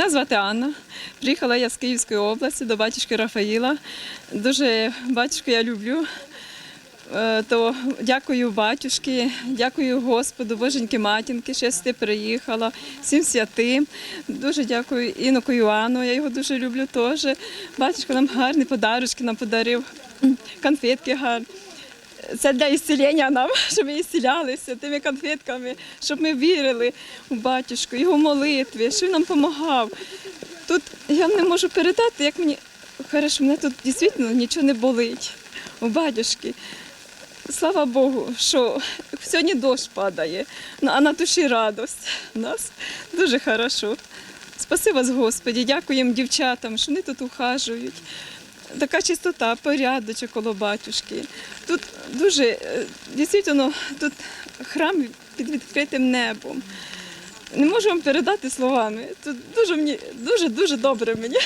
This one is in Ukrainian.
Мене звати Анна. Приїхала я з Київської області до батюшки Рафаїла. Дуже батюшку я люблю. Е, То дякую батюшки, дякую Господу, Боженьки матінки, що я сюди приїхала, всім святим. Дуже дякую Іноку Іоанну, я його дуже люблю теж. Батюшка нам гарні подарочки нам подарив, конфетки гарні. Це для ісцілення нам, щоб ми ісцілялися тими конфетками, щоб ми вірили у батюшку, його молитві, що він нам допомагав. Тут я не можу передати, як мені хорошо, мене тут дійсно нічого не болить у батюшки. Слава Богу, що сьогодні дощ падає, а на душі радость. У нас дуже хорошо. Спаси вас, Господі, дякуємо дівчатам, що вони тут ухажують. Така чистота, порядочок коло батюшки. Тут дуже е, дійсно тут храм під відкритим небом. Не можу вам передати словами. Тут дуже мені дуже дуже добре мені.